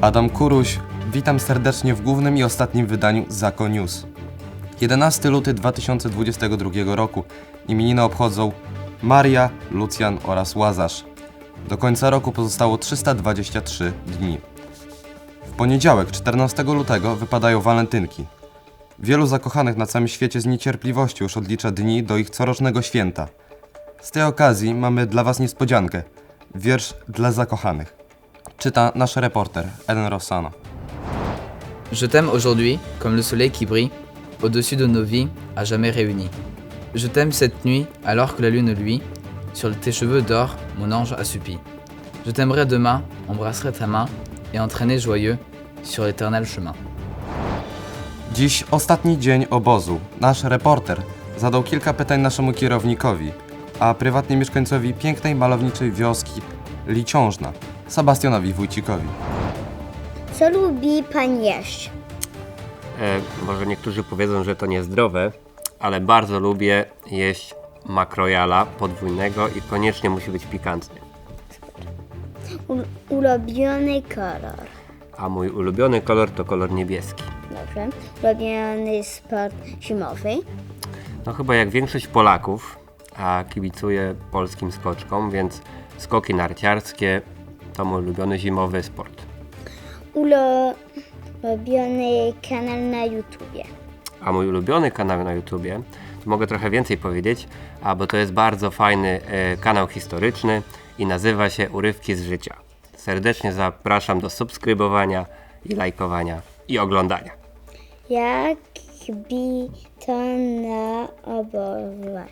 Adam Kuruś, witam serdecznie w głównym i ostatnim wydaniu Zako News. 11 luty 2022 roku imieniny obchodzą Maria, Lucjan oraz Łazarz. Do końca roku pozostało 323 dni. W poniedziałek, 14 lutego, wypadają walentynki. Wielu zakochanych na całym świecie z niecierpliwością już odlicza dni do ich corocznego święta. Z tej okazji mamy dla Was niespodziankę. Wiersz dla zakochanych. Czyta nasz reporter Eden Rossano. Je t'aime aujourd'hui comme le soleil qui brille au-dessus de nos vies à jamais réunies. Je t'aime cette nuit alors que la lune luit, sur tes cheveux d'or mon ange assoupi. Je t'aimerai demain, embrasserai ta main et entraîner joyeux sur l'éternel chemin. Dziś ostatni dzień obozu. Nasz reporter zadał kilka pytań naszemu kierownikowi, a prywatnie mieszkańcowi pięknej malowniczej wioski Liciążna, Sebastianowi Wójcikowi. Co lubi pan jeść? E, może niektórzy powiedzą, że to niezdrowe, ale bardzo lubię jeść makrojala podwójnego i koniecznie musi być pikantny. U- ulubiony kolor. A mój ulubiony kolor to kolor niebieski. Dobrze. Ulubiony sport zimowy. No chyba jak większość Polaków, a kibicuję polskim skoczkom, więc skoki narciarskie to mój ulubiony zimowy sport. Ulubiony kanał na YouTubie. A mój ulubiony kanał na YouTubie, to mogę trochę więcej powiedzieć, a bo to jest bardzo fajny e, kanał historyczny i nazywa się Urywki z życia. Serdecznie zapraszam do subskrybowania i lajkowania i oglądania. Jak bi to na obozie?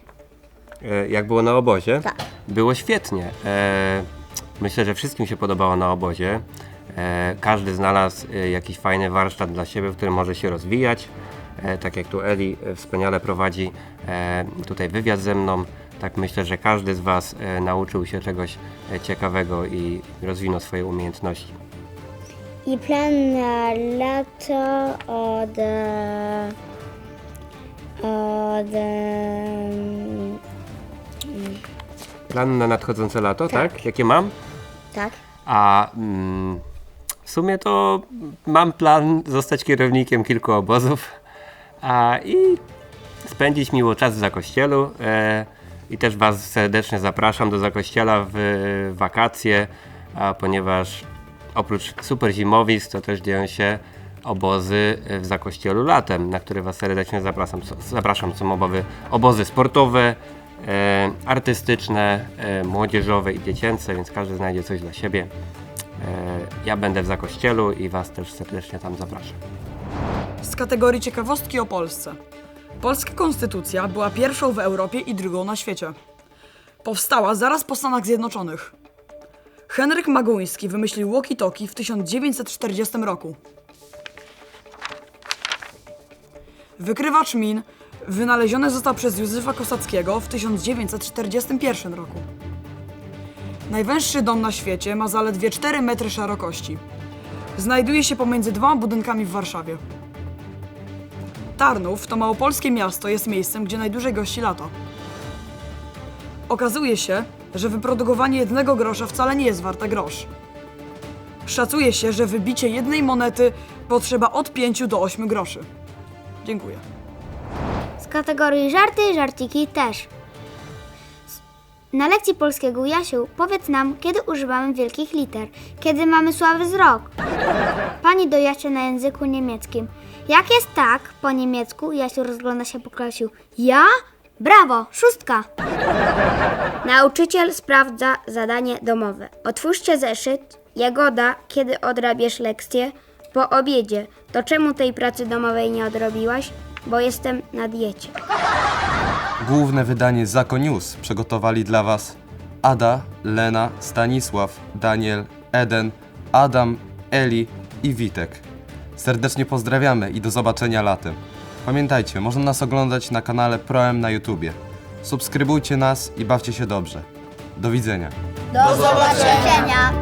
E, jak było na obozie? Tak. Było świetnie. E, myślę, że wszystkim się podobało na obozie. E, każdy znalazł e, jakiś fajny warsztat dla siebie, w którym może się rozwijać. E, tak jak tu Eli e, wspaniale prowadzi e, tutaj wywiad ze mną. Tak myślę, że każdy z Was nauczył się czegoś ciekawego i rozwinął swoje umiejętności. I plan na lato od... od... Plan na nadchodzące lato, tak? Jakie mam? tak. A mm, w sumie to mam plan zostać kierownikiem kilku obozów a, i spędzić miło czas w Zakościelu. E, I też Was serdecznie zapraszam do Zakościela w, wakacje, a, ponieważ oprócz super zimowisk to też dzieją się obozy w Zakościelu latem, na które Was serdecznie zapraszam. Zapraszam, są obowy, obozy sportowe, e, artystyczne, e, młodzieżowe i dziecięce, więc każdy znajdzie coś dla siebie. E, ja będę w Zakościelu i Was też serdecznie tam zapraszam. Z kategorii ciekawostki o Polsce. Polska konstytucja była pierwszą w Europie i drugą na świecie. Powstała zaraz po Stanach Zjednoczonych. Henryk Maguński wymyślił walkie-talkie w 1940 roku. Wykrywacz min wynaleziony został przez Józefa Kosackiego w 1941 roku. Najwęższy dom na świecie ma zaledwie 4 metry szerokości. Znajduje się pomiędzy dwoma budynkami w Warszawie. Tarnów, to małopolskie miasto, jest miejscem, gdzie najdłużej gości lato. Okazuje się, że wyprodukowanie jednego grosza wcale nie jest warte grosz. Szacuje się, że wybicie jednej monety potrzeba od 5 do 8 groszy. Dziękuję. Z kategorii żarty, żarciki też. Na lekcji polskiego Jasiu, powiedz nam, kiedy używamy wielkich liter, kiedy mamy słaby wzrok. Pani do Jasia na języku niemieckim. Jak jest tak po niemiecku? Jasiu rozgląda się po klasie. Ja? Brawo, szóstka. Nauczyciel sprawdza zadanie domowe. Otwórzcie zeszyt. Jagoda, kiedy odrabiasz lekcję? Po obiedzie. To czemu tej pracy domowej nie odrobiłaś? Bo jestem na diecie. Główne wydanie Zako News przygotowali dla Was Ada, Lena, Stanisław, Daniel, Eden, Adam, Eli i Witek. Serdecznie pozdrawiamy i do zobaczenia latem. Pamiętajcie, można nas oglądać na kanale ProM na YouTubie. Subskrybujcie nas i bawcie się dobrze. Do widzenia. Do zobaczenia!